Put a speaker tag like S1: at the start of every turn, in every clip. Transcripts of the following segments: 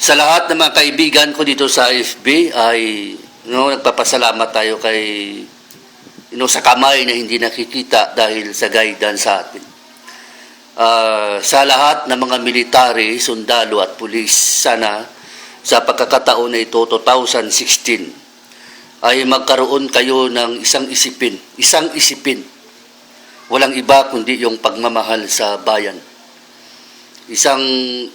S1: Sa lahat ng mga kaibigan ko dito sa IFB ay no, nagpapasalamat tayo kay know, sa kamay na hindi nakikita dahil sa guidance sa atin. Ah, sa lahat ng mga military, sundalo at pulis, sana sa pagkakataon na ito, 2016, ay magkaroon kayo ng isang isipin, isang isipin. Walang iba kundi yung pagmamahal sa bayan isang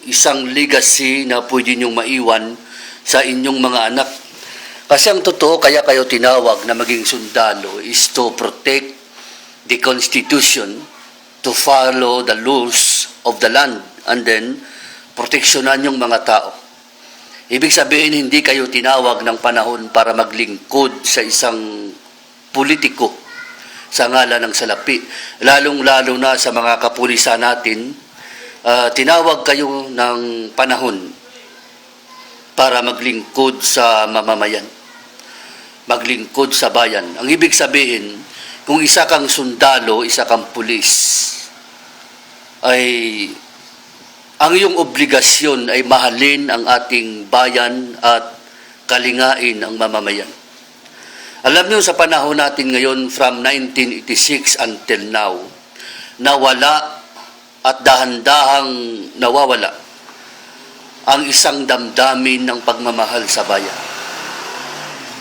S1: isang legacy na pwede niyong maiwan sa inyong mga anak. Kasi ang totoo, kaya kayo tinawag na maging sundalo is to protect the Constitution, to follow the laws of the land, and then proteksyonan yung mga tao. Ibig sabihin, hindi kayo tinawag ng panahon para maglingkod sa isang politiko sa ngalan ng salapi. Lalong-lalo na sa mga kapulisan natin, Ah, tinawag kayo ng panahon para maglingkod sa mamamayan. Maglingkod sa bayan. Ang ibig sabihin, kung isa kang sundalo, isa kang pulis, ay ang iyong obligasyon ay mahalin ang ating bayan at kalingain ang mamamayan. Alam niyo sa panahon natin ngayon from 1986 until now, nawala at dahan-dahang nawawala ang isang damdamin ng pagmamahal sa bayan.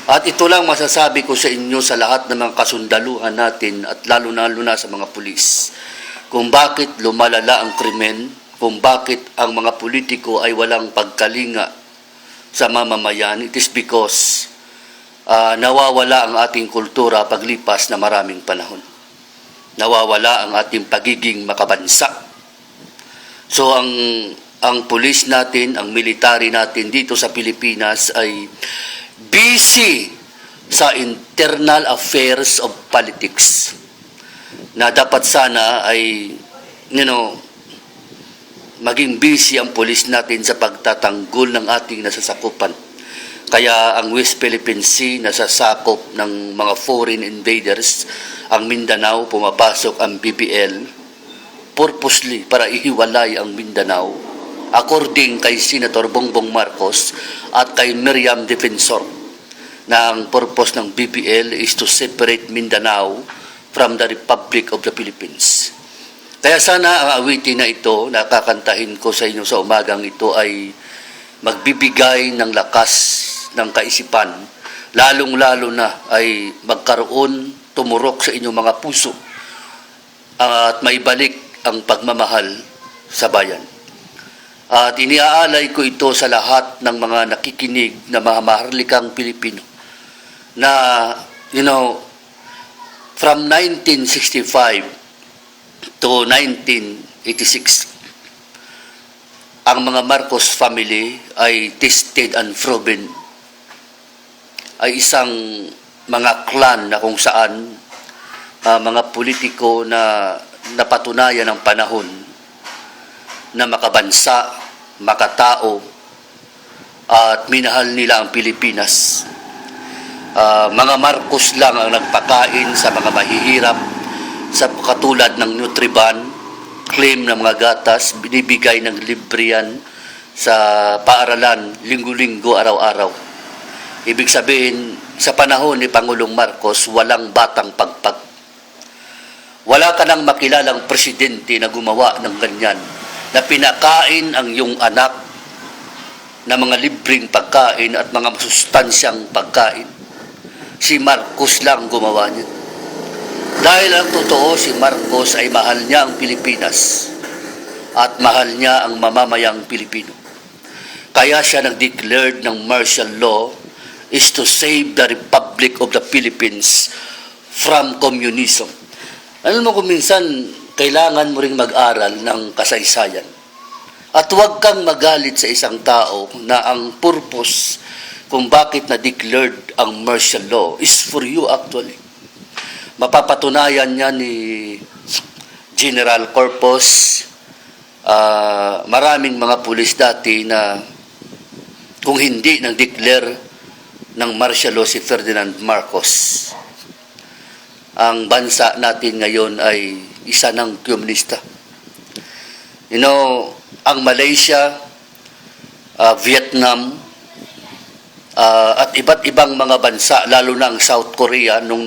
S1: At ito lang masasabi ko sa inyo sa lahat ng mga kasundaluhan natin at lalo-lalo na sa mga pulis. Kung bakit lumalala ang krimen, kung bakit ang mga politiko ay walang pagkalinga sa mamamayan, it is because ah, nawawala ang ating kultura paglipas na maraming panahon. Nawawala ang ating pagiging makabansa. So ang ang pulis natin, ang military natin dito sa Pilipinas ay busy sa internal affairs of politics. Na dapat sana ay you know maging busy ang pulis natin sa pagtatanggol ng ating nasasakupan. Kaya ang West Philippine Sea nasasakop ng mga foreign invaders, ang Mindanao pumapasok ang BBL purposely para ihiwalay ang Mindanao according kay Senator Bongbong Marcos at kay Miriam Defensor na ang purpose ng BBL is to separate Mindanao from the Republic of the Philippines. Kaya sana ang awitin na ito, nakakantahin ko sa inyo sa umagang ito ay magbibigay ng lakas ng kaisipan, lalong-lalo na ay magkaroon, tumurok sa inyong mga puso at maibalik ang pagmamahal sa bayan. At iniaalay ko ito sa lahat ng mga nakikinig na mga maharlikang Pilipino na, you know, from 1965 to 1986, ang mga Marcos family ay tested and proven ay isang mga clan na kung saan ah, mga politiko na napatunayan ng panahon na makabansa, makatao, at minahal nila ang Pilipinas. Ah, mga Marcos lang ang nagpakain sa mga mahihirap sa katulad ng Nutriban, claim ng mga gatas, binibigay ng libre sa paaralan, linggo-linggo, araw-araw. Ibig sabihin, sa panahon ni Pangulong Marcos, walang batang pagpag. Wala ka nang makilalang presidente na gumawa ng ganyan, na pinakain ang iyong anak na mga libreng pagkain at mga sustansyang pagkain. Si Marcos lang gumawa niya. Dahil ang totoo, si Marcos ay mahal niya ang Pilipinas at mahal niya ang mamamayang Pilipino. Kaya siya nag-declared ng martial law is to save the Republic of the Philippines from communism. Alam mo kung minsan, kailangan mo ring mag-aral ng kasaysayan. At huwag kang magalit sa isang tao na ang purpose kung bakit na-declared ang martial law is for you actually. Mapapatunayan niya ni General Corpus, ah, maraming mga pulis dati na kung hindi nang-declare ng martial law si Ferdinand Marcos, ang bansa natin ngayon ay isa ng komunista. You know, ang Malaysia, ah, Vietnam, ah, at iba't ibang mga bansa, lalo na ang South Korea noong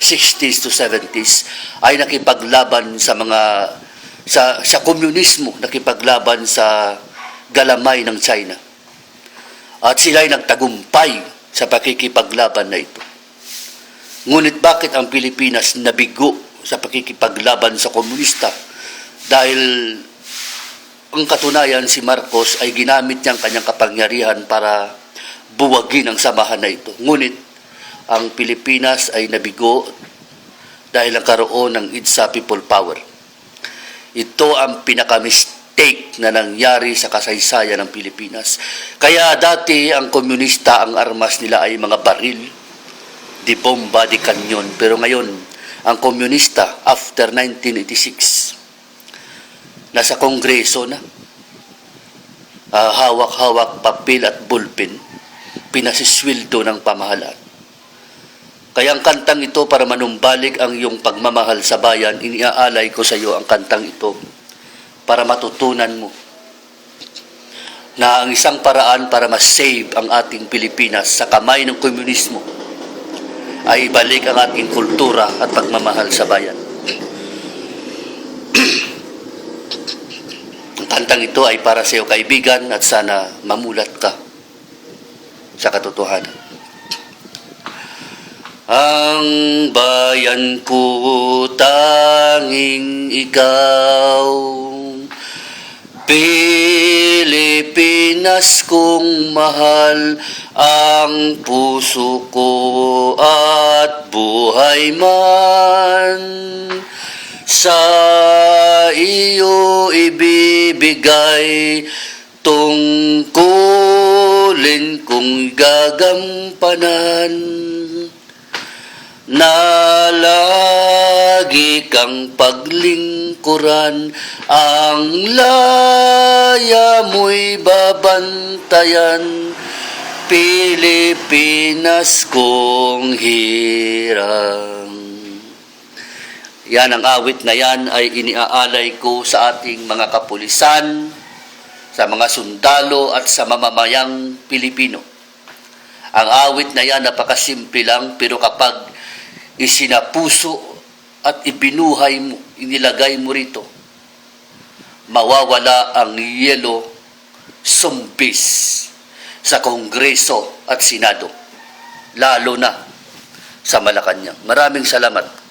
S1: 1960s to 70s, ay nakipaglaban sa mga sa sa komunismo, nakipaglaban sa galamay ng China. At sila ay nagtagumpay sa pakikipaglaban na ito. Ngunit bakit ang Pilipinas nabigo sa pakikipaglaban sa komunista? Dahil ang katunayan si Marcos ay ginamit niyang kanyang kapangyarihan para buwagin ang samahan na ito. Ngunit ang Pilipinas ay nabigo dahil ang karoon ng IDSA People Power. Ito ang pinaka-mistake na nangyari sa kasaysayan ng Pilipinas. Kaya dati ang komunista, ang armas nila ay mga baril, di di kanyon. Pero ngayon, ang komunista, after 1986, nasa kongreso na, ah, hawak-hawak papel at bulpin, pinasiswildo ng pamahalaan. Kaya ang kantang ito para manumbalik ang iyong pagmamahal sa bayan, iniaalay ko sa iyo ang kantang ito para matutunan mo na ang isang paraan para ma-save ang ating Pilipinas sa kamay ng komunismo ay ibalik ang ating kultura at pagmamahal sa bayan. ang ito ay para sa iyo kaibigan at sana mamulat ka sa katotohanan. Ang bayan ko tanging ikaw Pilipinas kong mahal ang puso ko at buhay man. Sa iyo ibibigay tungkulin kong gagampanan. Na lagi kang paglingkuran. Ang laya mo'y babantayan. Pilipinas kong hirang. Yan ang awit na yan ay iniaalay ko sa ating mga kapulisan, sa mga sundalo at sa mamamayang Pilipino. Ang awit na yan napakasimple lang pero kapag isinapuso at ibinuhay mo, inilagay mo rito, mawawala ang yellow zumbis sa Kongreso at Senado, lalo na sa Malacanang. Maraming salamat.